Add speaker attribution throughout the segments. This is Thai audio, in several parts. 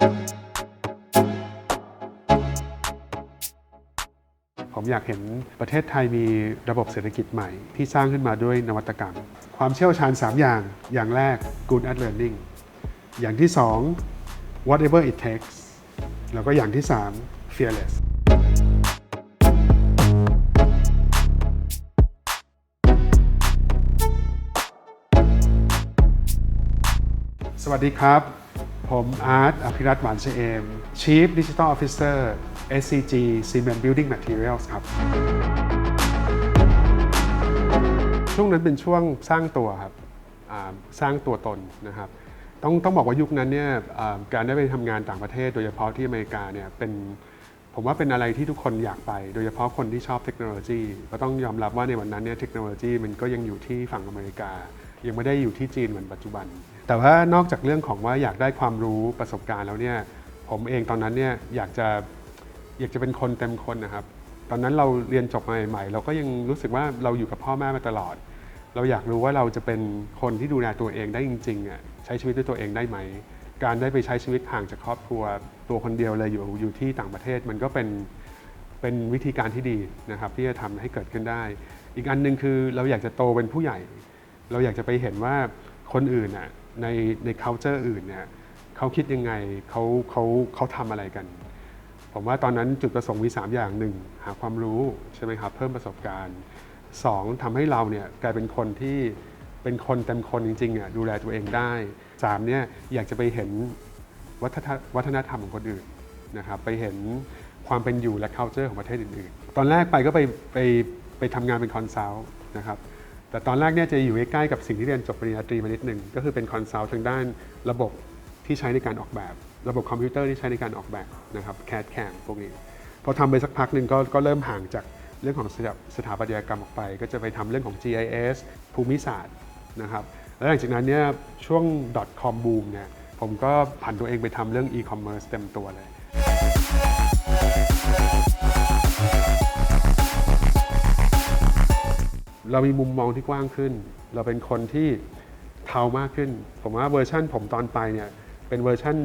Speaker 1: ผมอยากเห็นประเทศไทยมีระบบเศรษฐกิจใหม่ ที่สร้างขึ้นมาด้วยนวัตกรรม ความเชี่ยวชาญ 3 อย่าง อย่างแรก good at learning อย่างที่ 2 whatever it takes แล้วก็อย่างที่ 3 fearless สวัสดีครับ ผมอาร์ตอภิรัตน์หวานเฉเอม Chief Digital Officer SCG Cement Building Materials ครับ ช่วงนั้นเป็นช่วงสร้างตัวครับสร้างตัวตนนะครับ ต้องต้องบอกว่ายุคนั้นเนี่ยการได้ไปทำงานต่างประเทศ โดยเฉพาะที่อเมริกาเนี่ยเป็นผมว่าเป็นอะไรที่ทุกคนอยากไป โดยเฉพาะคนที่ชอบเทคโนโลยี ก็ต้องยอมรับว่าในวันนั้นเนี่ยเทคโนโลยีมันก็ยังอยู่ที่ฝั่งอเมริกา ยังไม่ได้อยู่ที่จีนเหมือนปัจจุบัน แต่ว่านอกจากเรื่องของว่าอยากได้ความรู้ประสบการณ์แล้วเนี่ยผมเองตอนนั้นเนี่ยอยากจะอยากจะเป็นคนเต็มคนนะครับ ตอนนั้นเราเรียนจบมาใหม่ๆเราก็ยังรู้สึกว่าเราอยู่กับพ่อแม่มาตลอด เราอยากรู้ว่าเราจะเป็นคนที่ดูแลตัวเองได้จริงๆอะใช้ชีวิตด้วยตัวเองได้ไหม การได้ไปใช้ชีวิตห่างจากครอบครัว ตัวคนเดียวเลยอยู่อยู่ที่ต่างประเทศมันก็เป็นเป็นวิธีการที่ดีนะครับที่จะทำให้เกิดขึ้นได้ อีกอันหนึ่งคือเราอยากจะโตเป็นผู้ใหญ่ เราอยากจะไปเห็นว่าคนอื่นน่ะ ในใน culture อื่นเนี่ยเขาคิดยังไงเขาเขาเขาทำอะไรกัน ผมว่าตอนนั้นจุดประสงค์มี 3 อย่างหนึ่งหาความรู้ใช่ไหมครับเพิ่มประสบการณ์ 2ทำให้เราเนี่ยกลายเป็นคนที่เป็นคนเต็มคนจริงๆอะดูแลตัวเองได้ 3 เนี่ยอยากจะไปเห็นวัฒนธรรมวัฒนธรรมของคนอื่นนะครับไปเห็นความเป็นอยู่และ culture ของประเทศอื่นๆ ตอนแรกไปก็ไปไปไปทำงานเป็นคอนซัลท์นะครับ แต่ตอนแรกเนี่ยจะอยู่ใกล้ๆกับสิ่งที่เรียนจบปริญญาตรีมานิดหนึ่งก็คือเป็นคอนซัลท์ทางด้านระบบที่ใช้ในการออกแบบ ระบบคอมพิวเตอร์ที่ใช้ในการออกแบบนะครับ CAD CAM พวกนี้พอทำไปสักพักหนึ่งก็ก็เริ่มห่างจากเรื่องของสถาปัตยกรรมออกไป ก็จะไปทำเรื่องของ GIS ภูมิศาสตร์นะครับแล้วหลังจากนั้นเนี่ยช่วง .com boom เนี่ยผมก็ผันตัวเองไปทำเรื่อง e-commerce เต็มตัวเลย เรามีมุมมองที่กว้างขึ้น เราเป็นคนที่เทามากขึ้น ผมว่าเวอร์ชั่นผมตอนไปเนี่ยเป็นเวอร์ชั่น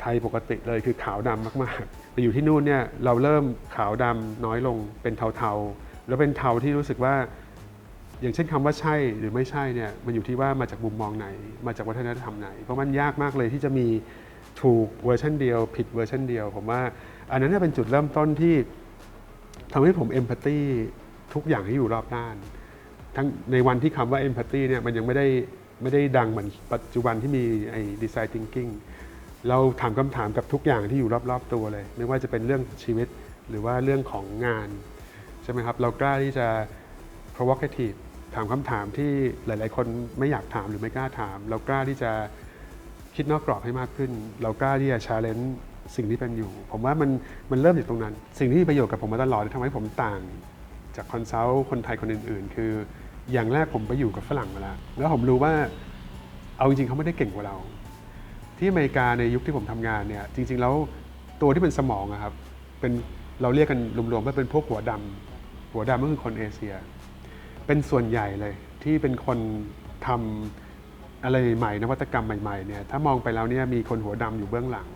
Speaker 1: ไทยปกติเลยคือขาวดำมากๆไปอยู่ที่นู่นเนี่ยเราเริ่มขาวดำน้อยลงเป็นเทาๆ แล้วเป็นเทาที่รู้สึกว่า อย่างเช่นคำว่าใช่หรือไม่ใช่เนี่ยมันอยู่ที่ว่ามาจากมุมมองไหน มาจากวัฒนธรรมไหน เพราะมันยากมากเลยที่จะมีถูกเวอร์ชันเดียว ผิดเวอร์ชันเดียว ผมว่า อันนั้นเนยเป็นจุดเริ่มต้นที่ทำให้ผมเอมพัตตีทุกอย่างที่อยู่รอบด้าน ทั้งในวันที่คำว่า empathy เนี่ยมันยังไม่ได้ไม่ได้ดังเหมือนปัจจุบันที่มีไอ้ design thinking เราถามคำถามกับทุกอย่างที่อยู่รอบๆตัวเลย ไม่ว่าจะเป็นเรื่องชีวิตหรือว่าเรื่องของงาน ใช่ไหมครับ เรากล้าที่จะ provocative ถามคำถามที่หลาย ๆ คนไม่อยากถามหรือไม่กล้าถาม เรากล้าที่จะคิดนอกกรอบให้มากขึ้น เรากล้าที่จะ challenge สิ่งที่เป็นอยู่ ผมว่ามันมันเริ่มจากตรงนั้น สิ่งที่มีประโยชน์กับผมมาตลอดทำให้ผมต่าง จากคอนซัลท์คนไทยคนอื่น ๆ คือ อย่างแรกผมไปอยู่กับฝรั่งมาแล้ว แล้วผมรู้ว่าเอาจริงๆเขาไม่ได้เก่งกว่าเรา ที่อเมริกาในยุคที่ผมทำงานเนี่ยจริง ๆ แล้วตัวที่เป็นสมองอะครับเป็นเราเรียกกันรวมๆว่าเป็นพวกหัวดำหัวดำก็คือคนเอเชีย เป็นส่วนใหญ่เลยที่เป็นคนทำอะไรใหม่นวัตกรรมใหม่ๆเนี่ยถ้ามองไปแล้วเนี่ยมีคนหัวดำอยู่เบื้องหลัง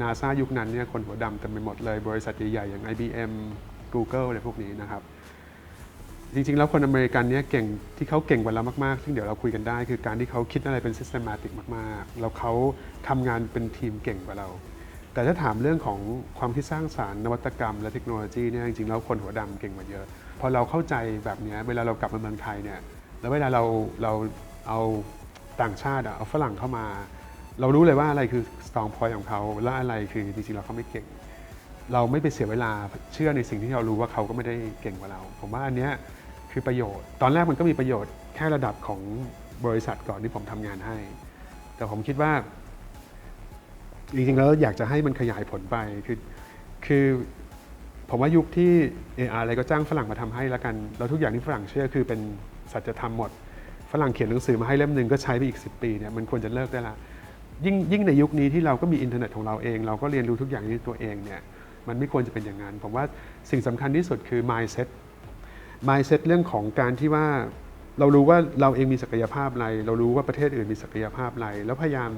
Speaker 1: นาซายุคนั้นเนี่ยคนหัวดำเต็มไปหมดเลย บริษัทใหญ่ๆอย่าง IBM Google อะไรพวกนี้นะครับ จริงๆ แล้วคนอเมริกันเนี่ยเก่งที่เขาเก่งกว่าเรามากๆ ซึ่งเดี๋ยวเราคุยกันได้ คือการที่เขาคิดอะไรเป็น systematic มากๆ แล้วเขาทำงานเป็นทีมเก่งกว่าเรา แต่ถ้าถามเรื่องของความคิดสร้างสารรค์นวัตกรรมและเทคโนโลยีเนี่ยจริงๆแล้วคนหัวดำเก่งกว่าเยอะ พอเราเข้าใจแบบนี้เวลาเรากลับมาเมืองไทยเนี่ยแล้วเวลาเราเราเอาต่างชาติเอาฝรั่งเข้ามา เรารู้เลยว่าอะไรคือ strong point ของเขาและอะไรคือจริงๆแล้วเขาไม่เก่งเราไม่ไปเสียเวลาเชื่อในสิ่งที่เรารู้ว่าเขาก็ไม่ได้เก่งกว่าเรา ผมว่าอันเนี้ย คือประโยชน์ ตอนแรกมันก็มีประโยชน์แค่ระดับของบริษัทก่อนที่ผมทำงานให้ แต่ผมคิดว่า จริงๆ แล้วอยากจะให้มันขยายผลไป คือคือผมว่ายุคที่ AR อะไรก็จ้างฝรั่งมาทำให้แล้วกัน แล้วทุกอย่างที่ฝรั่งเชื่อคือเป็นสัจธรรมหมด ฝรั่งเขียนหนังสือมาให้เล่มหนึ่งก็ใช้ไปอีก 10 ปีเนี่ยมันควรจะเลิกได้ละ ยิ่งยิ่งในยุคนี้ที่เราก็มีอินเทอร์เน็ตของเราเอง เราก็เรียนรู้ทุกอย่างด้วยตัวเองเนี่ย มันไม่ควรจะเป็นอย่างนั้น ผมว่าสิ่งสำคัญที่สุดคือ mindset mindset เรื่องของการที่ว่าเรารู้ว่าเราเองมีศักยภาพอะไร เรารู้ว่าประเทศอื่นมีศักยภาพอะไร แล้วพยายาม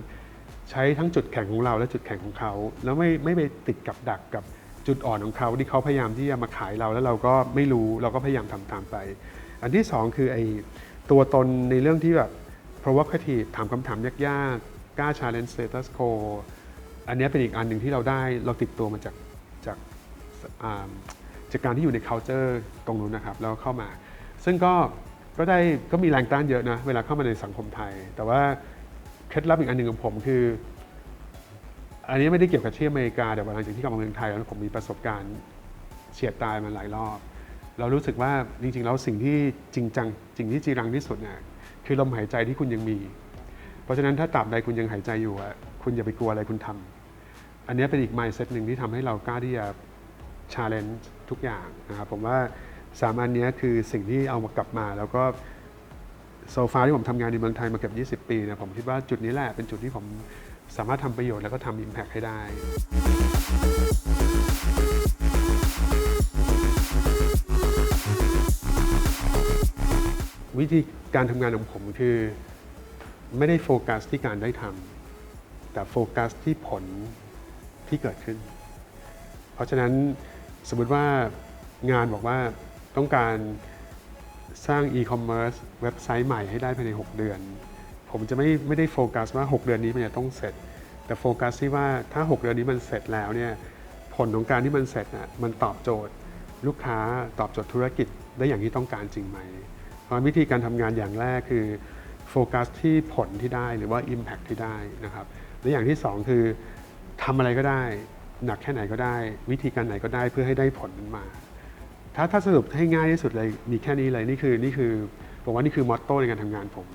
Speaker 1: ใช้ทั้งจุดแข็งของเราและจุดแข็งของเขา แล้วไม่ไม่ไปติดกับดักกับจุดอ่อนของเขาที่เขาพยายามที่จะมาขายเราแล้วเราก็ไม่รู้เราก็พยายามทำตามไป อันที่สองคือไอ้ตัวตนในเรื่องที่แบบ provocative ถามคำถามยากๆกล้า challenge status quo อันนี้เป็นอีกอันหนึ่งที่เราได้เราติดตัวมาจากจากอ่า จากการที่อยู่ใน culture ตรงนู้นนะครับแล้วเข้ามา ซึ่งก็ก็ได้ก็มีแรงต้านเยอะนะเวลาเข้ามาในสังคมไทย แต่ว่าเคล็ดลับอีกอันหนึ่งของผมคือ อันนี้ไม่ได้เกี่ยวกับที่อเมริกาแต่ว่าหลังจากที่กลับมาเมืองไทยแล้วผมมีประสบการณ์เฉียดตายมาหลายรอบ เรารู้สึกว่าจริงๆแล้วสิ่งที่จริงจังสิ่งที่จีรังที่สุดเนี่ยคือลมหายใจที่คุณยังมี เพราะฉะนั้นถ้าตราบใดคุณยังหายใจอยู่อะคุณอย่าไปกลัวอะไรคุณทำอันนี้เป็นอีก mindset หนึ่งที่ทำให้เรากล้าที่จะ challenge ทุกอย่างนะครับผมว่าสามอันนี้คือสิ่งที่เอามากลับมา แล้วก็โซฟาที่ผมทำงานในเมืองไทยมาเกือบ20 ปีนี่ยผมคิดว่าจุดนี้แหละเป็นจุดที่ผมสามารถทำประโยชน์แล้วก็ทำ impact ให้ได้วิธีการทำงานของผมคือไม่ได้โฟกัสที่การได้ทำแต่โฟกัสที่ผลที่เกิดขึ้น เพราะฉะนั้น สมมติว่างานบอกว่าต้องการสร้าง e-commerce เว็บไซต์ใหม่ให้ได้ภายใน 6 เดือน ผมจะไม่ไม่ได้โฟกัสว่า 6 เดือนนี้มันจะต้องเสร็จ แต่โฟกัสที่ว่าถ้า 6 เดือนนี้มันเสร็จแล้วเนี่ยผลของการที่มันเสร็จน่ะมันตอบโจทย์ ลูกค้าตอบโจทย์ธุรกิจได้อย่างที่ต้องการจริงไหมเพราะวิธีการทำงานอย่างแรกคือโฟกัสที่ผลที่ได้หรือว่า Impact ที่ได้นะครับและอย่างที่ 2 คือทำอะไรก็ได้ หนักแค่ไหนก็ได้ วิธีการไหนก็ได้เพื่อให้ได้ผลนั้นมา ถ้าถ้าสรุปให้ง่ายที่สุดเลยมีแค่นี้เลยนี่คือนี่คือผมว่านี่คือมอตโต้ในการทำงานผม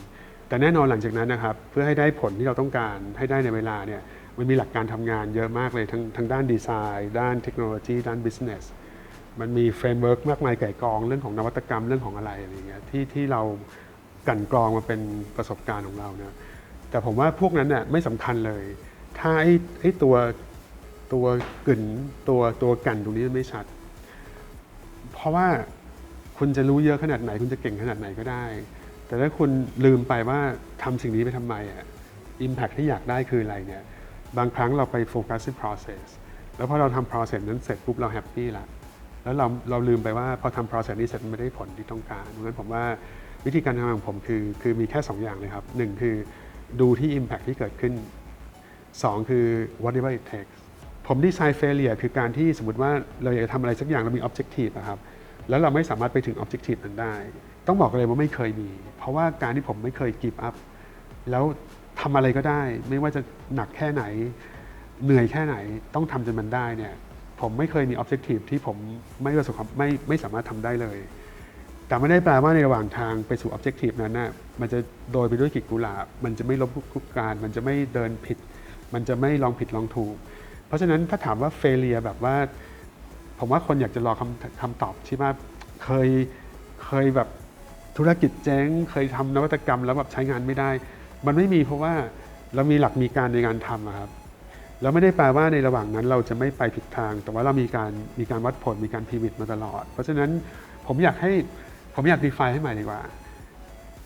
Speaker 1: แต่แน่นอนหลังจากนั้นนะครับเพื่อให้ได้ผลที่เราต้องการให้ได้ในเวลาเนี่ยมันมีหลักการทำงานเยอะมากเลยทั้งทั้งด้านดีไซน์ ด้านเทคโนโลยี ด้านบิสเนสมันมีเฟรมเวิร์กมากมายไก่กองเรื่องของนวัตกรรมเรื่องของอะไรอะไรอย่างเงี้ยที่ที่เรากันกรองมาเป็นประสบการณ์ของเราเนี่ยแต่ผมว่าพวกนั้นเนี่ยไม่สำคัญเลย ถ้าไอ้ไอ้ตัว ตัวกึ่นตัวตัวกันตรงนี้ไม่ชัด เพราะว่าคุณจะรู้เยอะขนาดไหน คุณจะเก่งขนาดไหนก็ได้ แต่ถ้าคุณลืมไปว่าทำสิ่งนี้ไปทำไมอะ impact ที่อยากได้คืออะไรเนี่ยบางครั้งเราไปโฟกัสที่ process แล้วพอเราทำ process นั้นเสร็จปุ๊บเราแฮปปี้ละแล้วเราเราลืมไปว่าพอทำ process นี้เสร็จมันไม่ได้ผลที่ต้องการดังนั้นผมว่าวิธีการทำของผมคือคือมีแค่ 2 อย่างเลยครับหนึ่งคือดูที่ impact ที่เกิดขึ้น 2 คือ whatever it takes ผมดีไซน์ failure คือการที่สมมติว่าเราอยากจะทำอะไรสักอย่างเรามี objective นะครับแล้วเราไม่สามารถไปถึง objective นั้นได้ ต้องบอกเลยว่าไม่เคยมี เพราะว่าการที่ผมไม่เคย give up แล้วทำอะไรก็ได้ ไม่ว่าจะหนักแค่ไหน เหนื่อยแค่ไหนต้องทำจนมันได้เนี่ยผมไม่เคยมี objective ที่ผมไม่ประสบความไม่ไม่สามารถทำได้เลย แต่ไม่ได้แปลว่าในระหว่างทางไปสู่ objective นั้นนะ่ะมันจะโดยไปด้วยกลีบกุหลาบมันจะไม่ล้มคุกการ มันจะไม่เดินผิด มันจะไม่ลองผิดลองถูก เพราะฉะนั้นถ้าถามว่า failure แบบว่า ผมว่าคนอยากจะรอคำคำตอบที่ว่าเคยเคยแบบธุรกิจเจ๊งเคยทำนวัตกรรมแล้วแบบใช้งานไม่ได้ มันไม่มีเพราะว่าเรามีหลักมีการในการทำครับแล้วไม่ได้แปลว่าในระหว่างนั้นเราจะไม่ไปผิดทาง แต่ว่าเรามีการมีการวัดผลมีการพิวิตมาตลอด เพราะฉะนั้นผมอยากให้ผมอยาก define ให้ใหม่ดีกว่า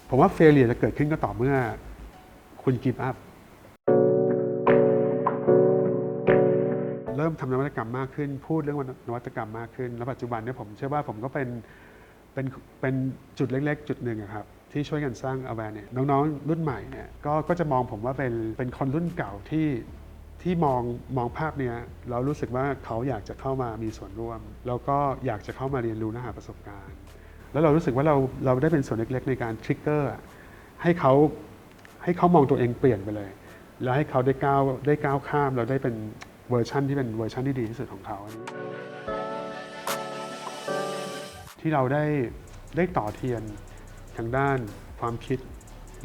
Speaker 1: ผมว่า failure จะเกิดขึ้นก็ต่อเมื่อคุณ give up เริ่มทำนวัตกรรมมากขึ้น พูดเรื่องนวัตกรรมมากขึ้น แล้วปัจจุบันเนี่ยผมเชื่อว่าผมก็เป็นเป็นเป็นจุดเล็ก ๆ จุดหนึ่งครับที่ช่วยกันสร้าง awareness น้องๆ รุ่นใหม่เนี่ยก็ก็จะมองผมว่าเป็นเป็นคนรุ่นเก่าที่ที่มองมองภาพเนี้ยเรารู้สึกว่าเขาอยากจะเข้ามามีส่วนร่วม แล้วก็อยากจะเข้ามาเรียนรู้และหาประสบการณ์ แล้วเรารู้สึกว่าเราเราได้เป็นส่วนเล็ก ๆ ในการทริกเกอร์ให้เขาให้เขามองตัวเองเปลี่ยนไปเลย แล้วให้เขาได้ก้าวได้ก้าวข้ามเราได้เป็น เวอร์ชันที่เป็นเวอร์ชันที่ดีที่สุดของเขาที่เราได้ได้ต่อเทียนทางด้านความคิด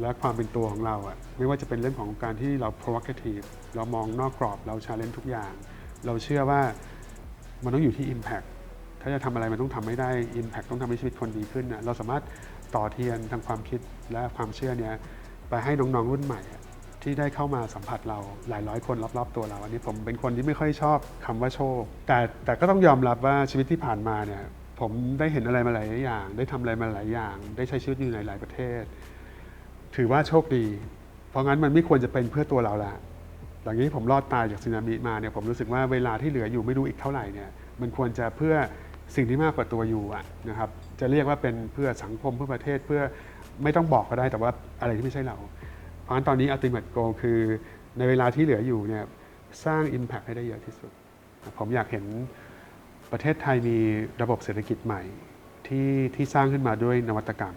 Speaker 1: และความเป็นตัวของเราอะไม่ว่าจะเป็นเรื่องของการที่เรา provocative เรามองนอกกรอบเรา challenge ทุกอย่าง เราเชื่อว่ามันต้องอยู่ที่ impact ถ้าจะทำอะไรมันต้องทำให้ได้ impact ต้องทำให้ชีวิตคนดีขึ้นนะเราสามารถต่อเทียนทางความคิดและความเชื่อเนี้ยไปให้น้องๆรุ่นใหม่ ที่ได้เข้ามาสัมผัสเราหลายร้อยคนรอบๆตัวเรา อันนี้ผมเป็นคนที่ไม่ค่อยชอบคำว่าโชค แต่แต่ก็ต้องยอมรับว่าชีวิตที่ผ่านมาเนี่ยผมได้เห็นอะไรมาหลายอย่าง ได้ทำอะไรมาหลายอย่าง ได้ใช้ชีวิตอยู่ในหลายประเทศ ถือว่าโชคดี เพราะงั้นมันไม่ควรจะเป็นเพื่อตัวเราละหลังจากที่ผมรอดตายจากสึนามิมาเนี่ยผมรู้สึกว่าเวลาที่เหลืออยู่ไม่รู้อีกเท่าไหร่เนี่ยมันควรจะเพื่อสิ่งที่มากกว่าตัวอยู่อะนะครับจะเรียกว่าเป็นเพื่อสังคมเพื่อประเทศเพื่อไม่ต้องบอกก็ได้แต่ว่าอะไรที่ไม่ใช่เรา ราะฉะนั้นตอนนี้ ultimate goal คือในเวลาที่เหลืออยู่เนี่ยสร้าง impact ให้ได้เยอะที่สุด ผมอยากเห็นประเทศไทยมีระบบเศรษฐกิจใหม่ที่ที่สร้างขึ้นมาด้วยนวัตกรรม